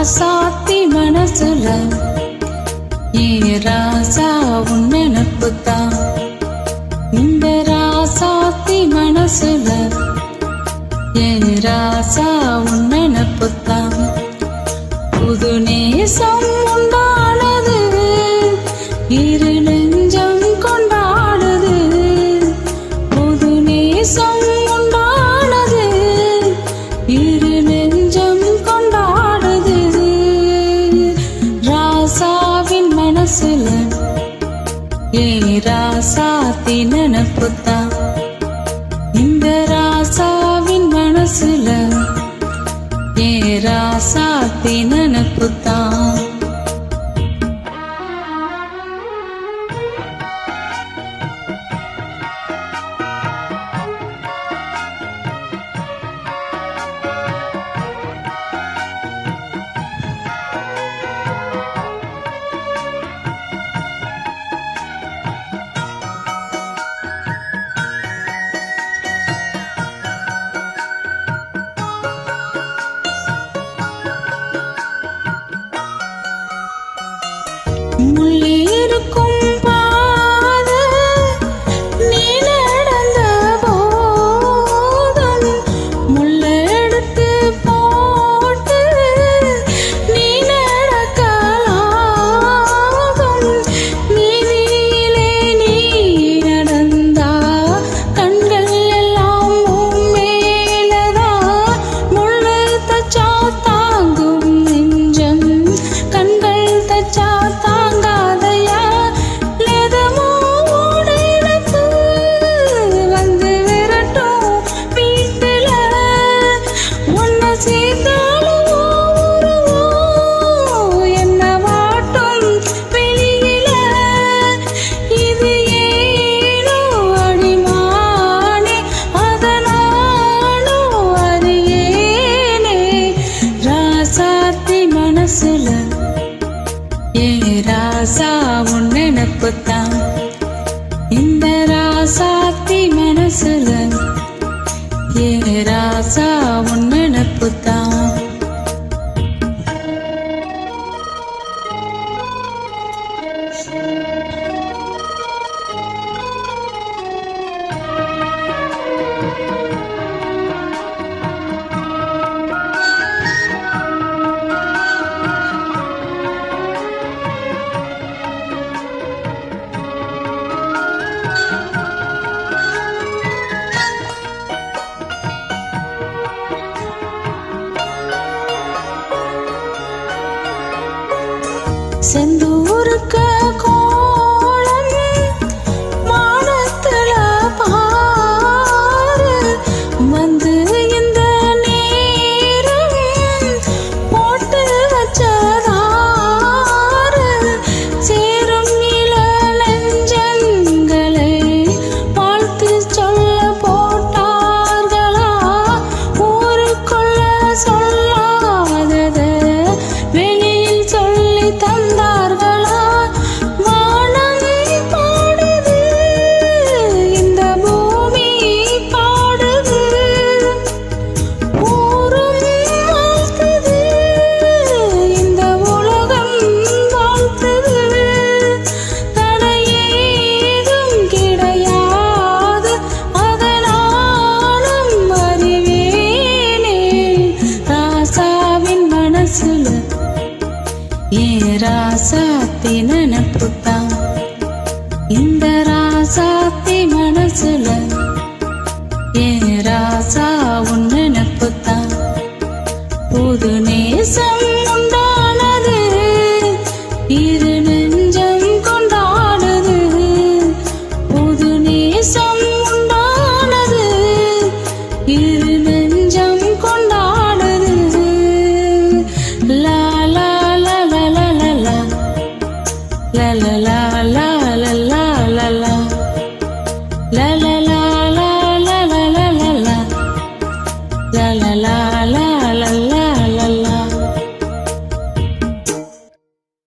ராசாத்தி மனசுல. ஏ ராசா உன் நினப்புத்தான் இந்த ராசாத்தி மனசுல. ஏ ராசா உன் நினப்புத்தான் சிலன் ஏ ராசாத்தி நினப்புத்தா. இந்த ராசாவின் மனசுல ஏ ராசாத்தி நினப்புத்தான் ராசா உன் நினப்புத்தான் இந்த ராசாத்தி மனசுல ஏ ராசா உன் நினப்புத்தான் sem dúvida. ராசாத்தி நினப்புட்டா இந்த ராசாத்தி மனசுல la la